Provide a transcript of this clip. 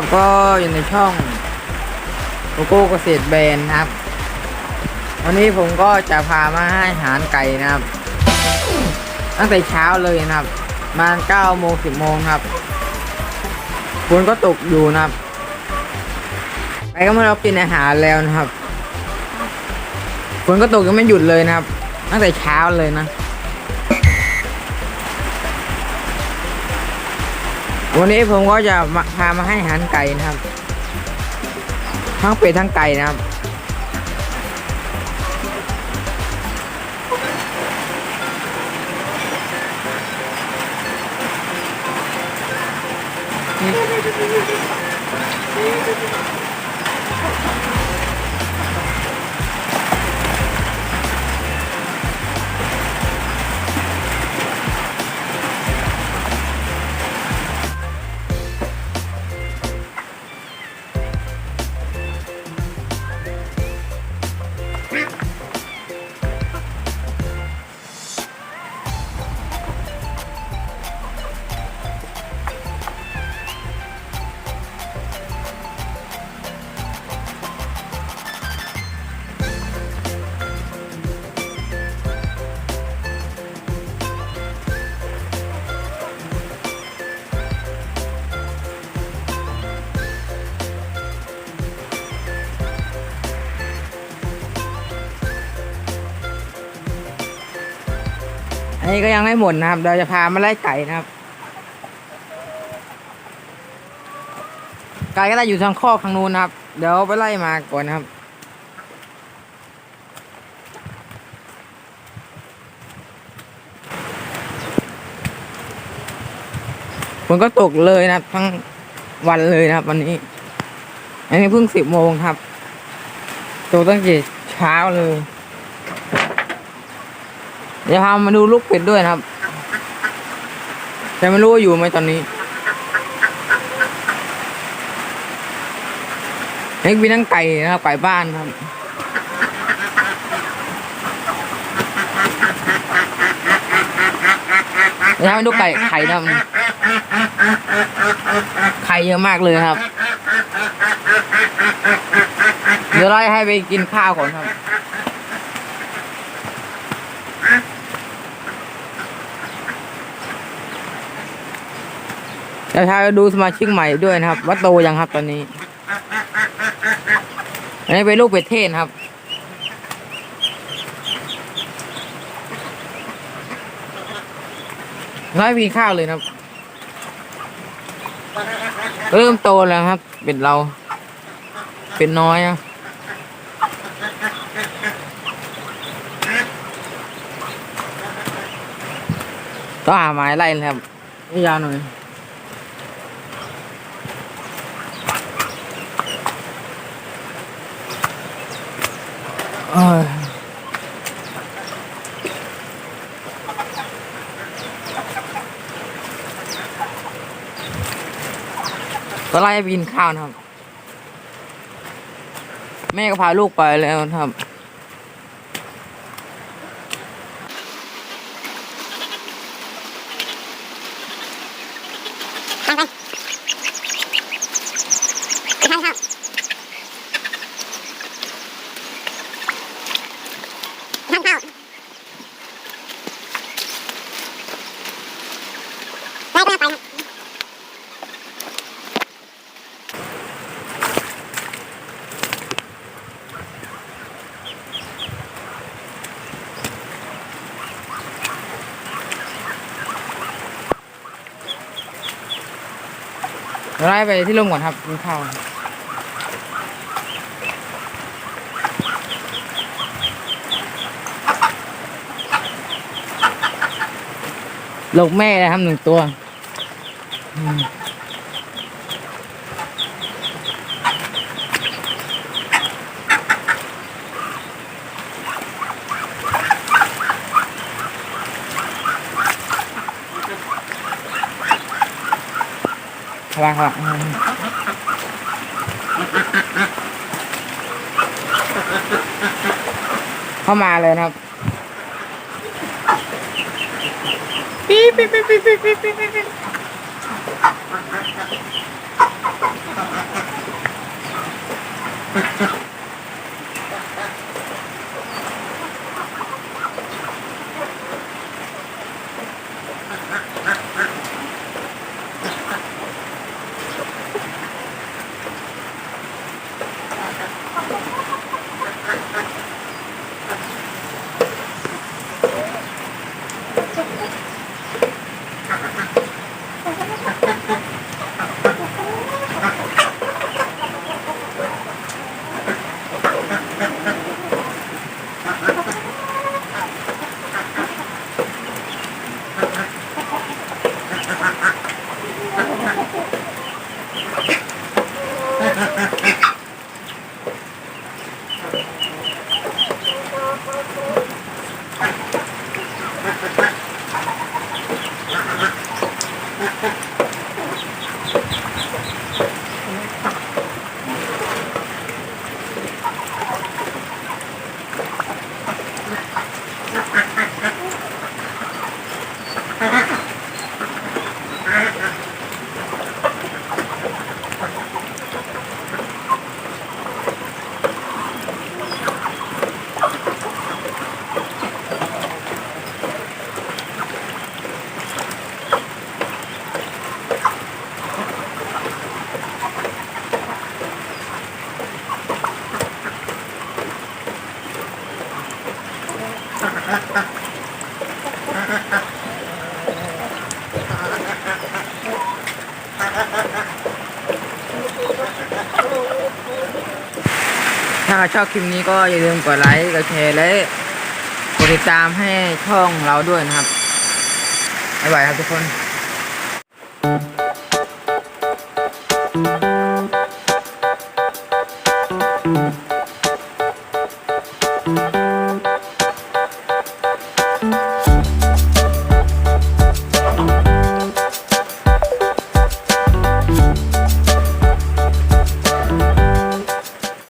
ับก็อยู่ในช่องโกโก้เกษตรแบรนด์นะครับ วันนี้ผมก็จะพามาให้อาหารไก่นะครับ ตั้งแต่เช้าเลยนะครับประมาเก้าโมงสิบโมงครับฝนก็ตกอยู่นะครับไก่ก็มาเรากินอาหารแล้วนะครับฝนก็ตกยังไม่หยุดเลยนะครับ ตั้งแต่เช้าเลยนะ วันนี้ผมก็จะมาพามาให้อาหารไก่นะครับ ทั้งเป็ดทั้งไก่นะครับ นี่ นนี้ก็ยังไม่หมดนะครับ เราจะพามาไล่ไก่นะครับ ไก่ก็ได้อยู่ทางคอกทางนู้นนะครับ เดี๋ยวไปไล่มาก่อนนะครับฝนก็ตกเลยนะครับ ทั้งวันเลยนะครับ วันนี้ อันนี้เพิ่งสิบโมงครับตกตั้งแต่เช้าเลย ดี๋ยวพามาดูลูกเป็ดด้วยนะครับ แต่ไม่รู้ว่าอยู่ไหมตอนนี้เอ็กมีทั้งไก่นะครับไก่บ้านครับเดี๋ยวมาดูไก่ไข่นะครับไข่เยอะมากเลยครับ เดี๋ยวเราให้ไปกินข้าวก่อนครับ เดี๋ยวพาไปดูสมาชิกใหม่ด้วยนะครับว่าโตยังครับตอนนี้ อันนี้เป็นลูกเป็ดเทศครับ น้อยมีข้าวเลยนะครับ เริ่มโตแล้วครับ เป็ดเรา เป็นน้อยนะต้องหาไม้ไล่นะครับให้ยาวหน่อย ตอ้ยก็ไล่ไปกินข้าวนะครับ แม่ก็พาลูกไปแล้วนะครับ เดี๋ยว ไล่ไปที่ร่มก่อนครับกินข้าวลูกแม่นะครับหนึ่งตัว อืม วางหลังเข้ามาเลยนะครับปี๊ปี๊ปี๊ปี๊ปี๊ปี๊ปี๊ปี๊ปี๊ ถ้าชอบคลิปนี้ก็อย่าลืมกดไลค์ กดแชร์ และกดติดตามให้ช่องเราด้วยนะครับบ๊ายบายครับทุกคน